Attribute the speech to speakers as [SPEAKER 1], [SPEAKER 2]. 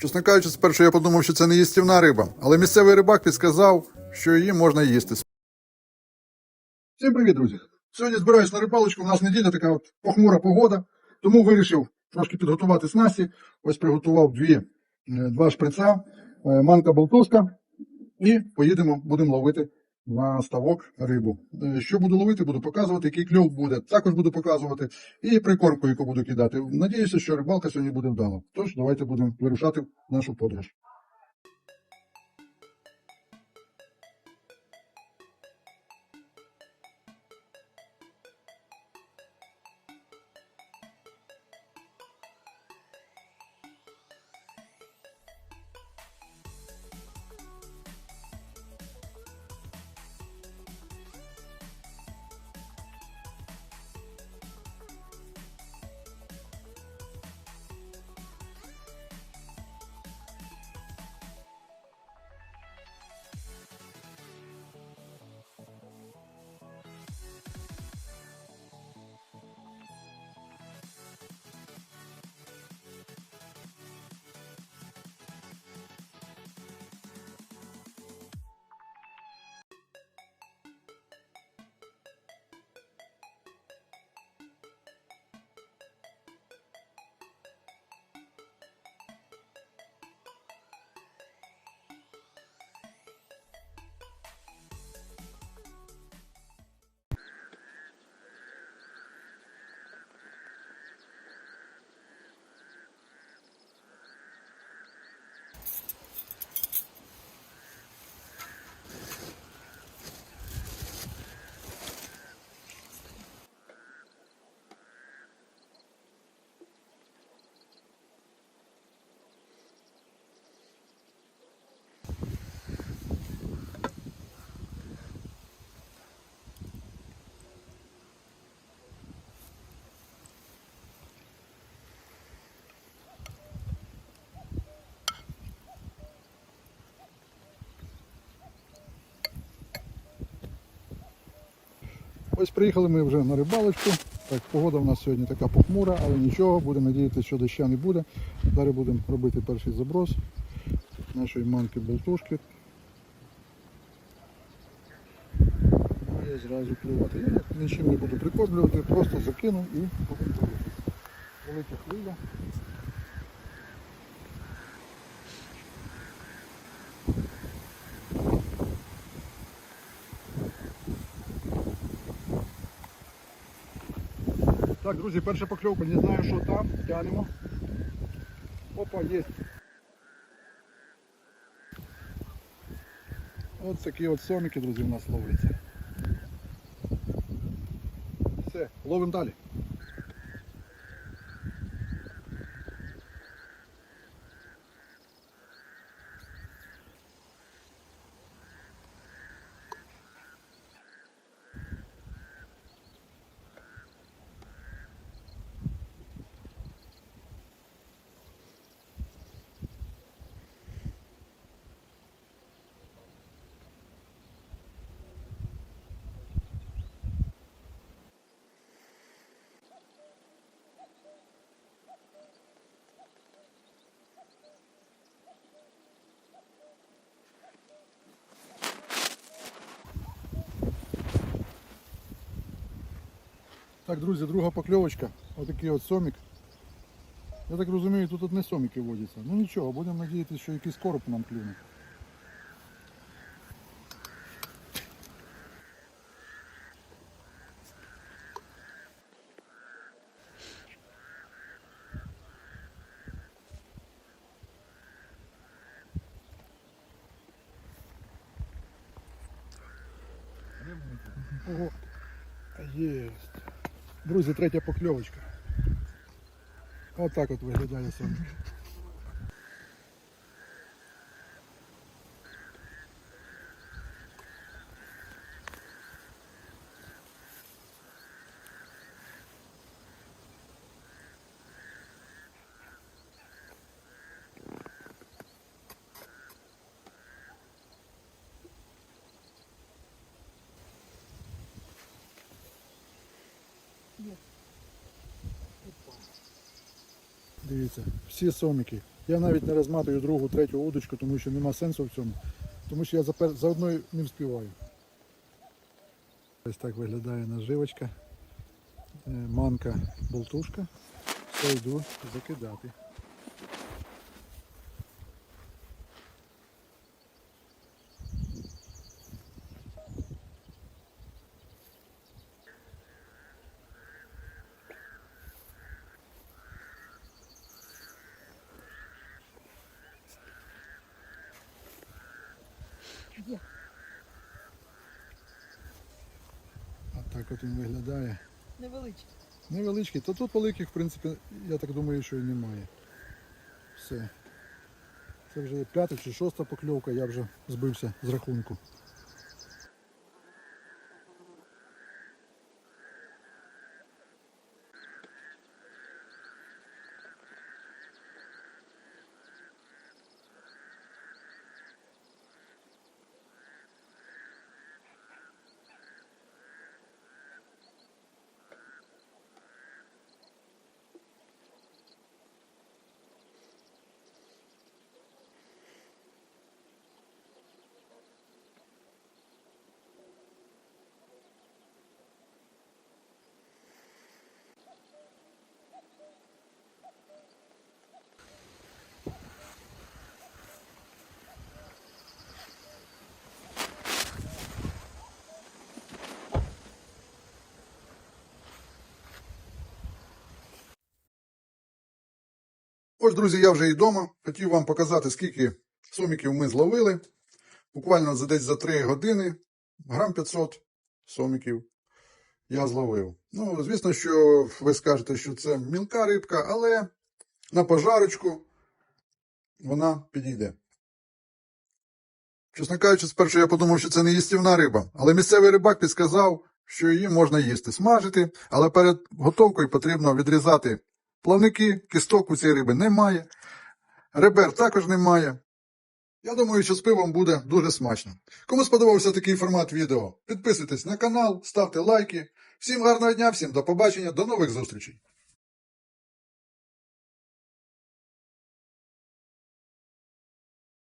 [SPEAKER 1] Чесно кажучи, спершу я подумав, що це не їстівна риба, але місцевий рибак підсказав, що її можна їсти. Всім привіт, друзі! Сьогодні збираюсь на рибалочку. У нас неділя така от похмура погода, тому вирішив трошки підготувати снасті. Ось приготував дві, е, два шприца, е, манка болтушка. І поїдемо, будемо ловити на ставок рибу. Е, Що буду ловити, буду показувати, який кльов буде. Також буду показувати і прикормку, яку буду кидати. Надіюся, що рибалка сьогодні буде вдала. Тож давайте будемо вирушати в нашу подорож. Ось приїхали ми вже на рибалочку. Так, погода в нас сьогодні така похмура, але нічого, будемо надіятися, що доща не буде. Далі будемо робити перший заброс нашої манки болтушки. І зразу клювати. Я нічим не буду прикормлювати, просто закину і будемо. Велика хвиля. Так, друзі, перша покльовка, не знаю, що там, тянемо. Опа, є. Ось такі от сомики, друзі, у нас ловляться. Все, ловимо далі. Так, друзі, друга покльовочка. Отакий от сомік. Я так розумію, тут одне соміки водяться. Ну нічого, будемо надіятися, що якийсь короб нам клюне. Ого. Єсть. Друзі, третя покльовочка. Отак от виглядає сомік. Дивіться, всі сомики. Я навіть не розматую другу, третю удочку, тому що нема сенсу в цьому. Тому що я за, за одною не вспіваю. Ось так виглядає наживочка. Е, Манка болтушка. Все йду закидати. Так він виглядає.
[SPEAKER 2] Невеличкий.
[SPEAKER 1] Невеличкий, та тут великих, в принципі, я так думаю, що і немає. Все. Це вже п'ята чи шоста покльовка, я вже збився з рахунку. Ось, друзі, я вже і вдома. Хотів вам показати, скільки соміків ми зловили. Буквально за десь за 3 години, грам 500 соміків я зловив. Ну, звісно, що ви скажете, що це мілка рибка, але на пожарочку вона підійде. Чесно кажучи, спершу я подумав, що це не їстівна риба, але місцевий рибак підсказав, що її можна їсти, смажити, але перед готовкою потрібно відрізати плавники, кісток у цієї риби немає, ребер також немає. Я думаю, що з пивом буде дуже смачно. Кому сподобався такий формат відео, підписуйтесь на канал, ставте лайки. Всім гарного дня, всім до побачення, до нових зустрічей!